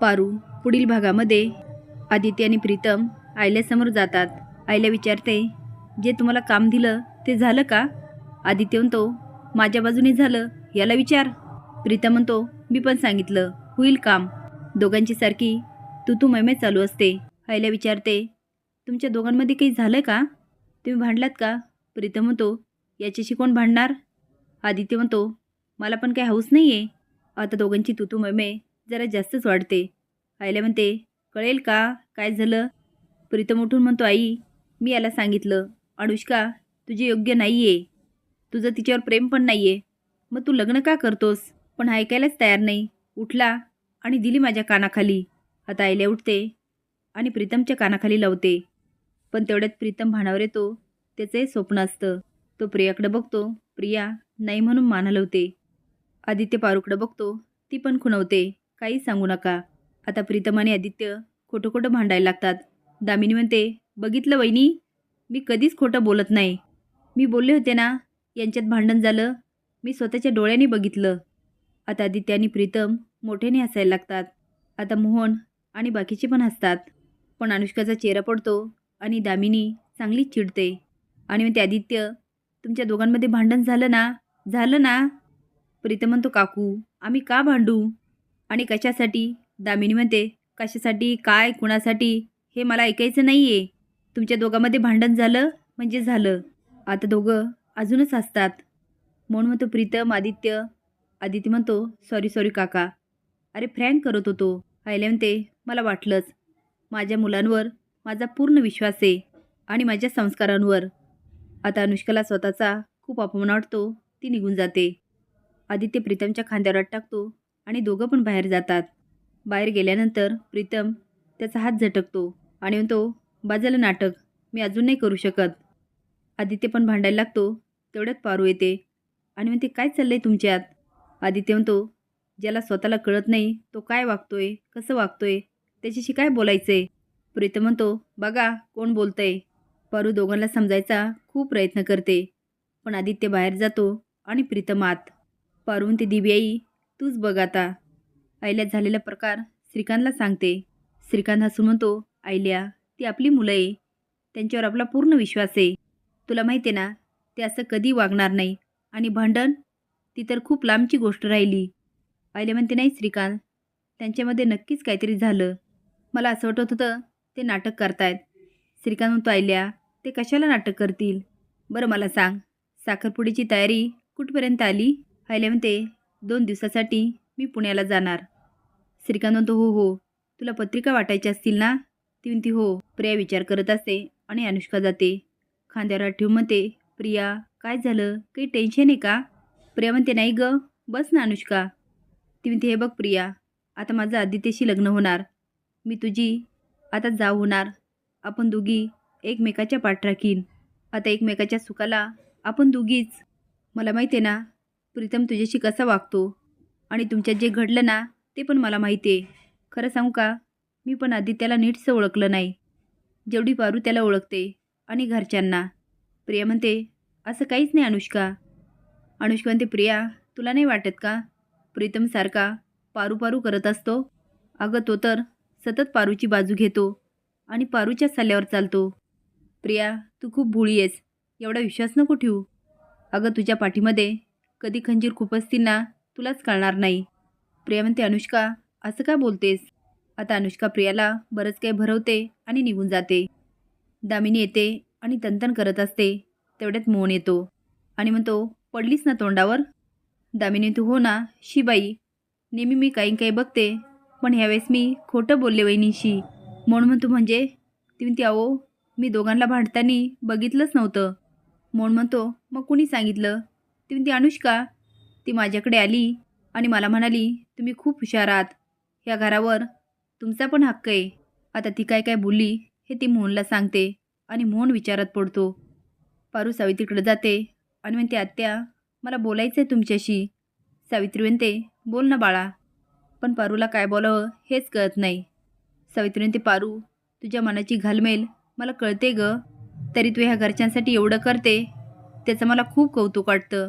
पारू. पुढील भागामध्ये आदित्य आणि प्रीतम आयल्यासमोर जातात. आईला विचारते जे तुम्हाला काम दिलं ते झालं का? आदित्य म्हणतो माझ्या बाजूने झालं याला विचार. प्रीतम म्हणतो मी पण सांगितलं होईल काम. दोघांची सारखी तू तू मैमे चालू असते. आईला विचारते तुमच्या दोघांमध्ये काही झालं का? तुम्ही भांडलात का? प्रीतम म्हणतो याच्याशी कोण भांडणार? आदित्य म्हणतो मला पण काही हाऊस नाही आहे आता दोघांची तुतू मैमे जरा जास्तच वाढते. आईला म्हणते कळेल का? काय झालं? प्रीतम उठून म्हणतो आई मी याला सांगितलं. अनुष्का तुझे योग्य नाही आहे तुझं तिच्यावर प्रेम पण नाही आहे मग तू लग्न का करतोस? पण ऐकायलाच तयार नाही. उठला आणि दिली माझ्या कानाखाली. आता आईला उठते आणि प्रीतमच्या कानाखाली लावते. पण तेवढ्यात प्रीतम भाणावर येतो. त्याचंही स्वप्न असतं. तो प्रियाकडे बघतो. प्रिया नाही म्हणून मान हलवते. आदित्य पारूकडे बघतो. ती पण खुणवते. काही सांगू नका. आता प्रीतम आणि आदित्य खोटं खोटं भांडायला लागतात. दामिनी म्हणते बघितलं वहिनी मी कधीच खोटं बोलत नाही. मी बोलले होते ना यांच्यात भांडण झालं मी स्वतःच्या डोळ्यांनी बघितलं. आता आदित्य आणि प्रीतम मोठ्याने हसायला लागतात. आता मोहन आणि बाकीचे पण हसतात. पण अनुष्काचा चेहरा पडतो आणि दामिनी चांगली चिडते. आणि म्हणते आदित्य तुमच्या दोघांमध्ये भांडण झालं ना? झालं ना? प्रीतम म्हणतो काकू आम्ही का भांडू? आणि कशासाठी? दामिनी म्हणते कशासाठी? काय? कुणासाठी? हे मला ऐकायचं नाही आहे तुमच्या दोघांमध्ये भांडण झालं म्हणजे झालं. आता दोघं अजूनच असतात म्हणून म्हणतो प्रीतम आदित्य. आदित्य म्हणतो सॉरी सॉरी काका. अरे फ्रँक करत होतो. आयले म्हणते मला वाटलंच. माझ्या मुलांवर माझा पूर्ण विश्वास आहे आणि माझ्या संस्कारांवर. आता अनुष्काला स्वतःचा खूप अपमान वाटतो ती निघून जाते. आदित्य प्रीतमच्या खांद्यावर टाकतो आणि दोघं पण बाहेर जातात. बाहेर गेल्यानंतर प्रीतम त्याचा हात झटकतो आणि म्हणतो बाजाला नाटक. मी अजून नाही करू शकत. आदित्य पण भांडायला लागतो. तेवढ्यात पारू येते. आणि म्हणते काय चाललं आहे तुमच्यात? आदित्य म्हणतो ज्याला स्वतःला कळत नाही तो काय वागतोय? कसं वागतोय? त्याच्याशी काय बोलायचं आहे प्रीतम म्हणतो बघा कोण बोलतंय. पारू दोघांना समजायचा खूप प्रयत्न करते. पण आदित्य बाहेर जातो आणि प्रीतम आत. पारू म्हणते दिव्याई तूच बघ आता. आईल्यात झालेला प्रकार श्रीकांतला सांगते. श्रीकांत हसून म्हणतो आईल्या ती आपली मुलं आहे. त्यांच्यावर आपला पूर्ण विश्वास आहे. तुला माहिती आहे ना ते असं कधी वागणार नाही. आणि भांडण ती तर खूप लांबची गोष्ट राहिली. आईल्या म्हणते नाही श्रीकांत त्यांच्यामध्ये नक्कीच काहीतरी झालं. मला असं वाटत होतं ते नाटक करतायत. श्रीकांत म्हणतो आईल्या ते कशाला नाटक करतील? बरं मला सांग. साखरपुडीची तयारी कुठपर्यंत आली? आईल्या म्हणते दोन दिवसासाठी मी पुण्याला जाणार. श्रीकांत म्हणतो हो हो. तुला पत्रिका वाटायची असतील ना? ती म्हणती हो. प्रिया विचार करत असते आणि अनुष्का जाते. खांद्यावर ठेवून म्हणते प्रिया काय झालं? काही टेन्शन आहे का? प्रिया म्हणते नाही ग. बस ना अनुष्का. ती म्हणते हे बघ प्रिया आता माझं आदित्यशी लग्न होणार. मी तुझी आता जाऊ होणार. आपण दोघी एकमेकाच्या पाठ राखीन आता एकमेकाच्या सुखाला आपण दोघीच. मला माहिती आहे ना प्रीतम तुझ्याशी कसा वागतो? आणि तुमच्यात जे घडलं ना ते पण मला माहिती आहे खरं सांगू का? मी पण आधी त्याला नीटसं ओळखलं नाही. जेवढी पारू त्याला ओळखते. आणि घरच्यांना. प्रिया म्हणते असं काहीच नाही अनुष्का. अनुष्का म्हणते प्रिया तुला नाही वाटत का? प्रीतमसारखा पारू पारू करत असतो. अगं तो तर सतत पारूची बाजू घेतो आणि पारूच्या सल्ल्यावर चालतो. प्रिया तू खूप भुळी आहेस. एवढा विश्वास नको ठेवू. अगं तुझ्या पाठीमध्ये कधी खंजीर खूप ना तुलाच कळणार नाही. प्रिया म्हणते अनुष्का असं का बोलतेस? आता अनुष्का प्रियाला बरंच काही भरवते आणि निघून जाते. दामिनी येते आणि तंतन करत असते. तेवढ्यात मोहन येतो आणि म्हणतो पडलीस ना तोंडावर? दामिनी तू हो ना शिबाई नेहमी मी काही काही बघते पण ह्यावेळेस मी खोटं बोलले वहिनीशी. म्हणून म्हणतो म्हणजे? ती म्हणते अहो मी दोघांना भांडताना बघितलंच नव्हतं. म्हणून म्हणतो मग कुणी सांगितलं? ती म्हणते अनुष्का ती माझ्याकडे आली आणि मला म्हणाली तुम्ही खूप हुशार आहात. ह्या घरावर तुमचा पण हक्क आहे. आता ती काय काय बोलली हे ती मोहनला सांगते आणि मोहन विचारात पडतो. पारू सावित्रीकडे जाते आणि म्हणते आत्या मला बोलायचं आहे तुमच्याशी. सावित्री म्हणते बोल ना बाळा. पण पारूला काय बोलावं हेच कळत नाही. सावित्री म्हणते पारू तुझ्या मनाची घालमेल. मला कळते ग. तरी तू ह्या घरच्यांसाठी एवढं करते. त्याचं मला खूप कौतुक वाटतं.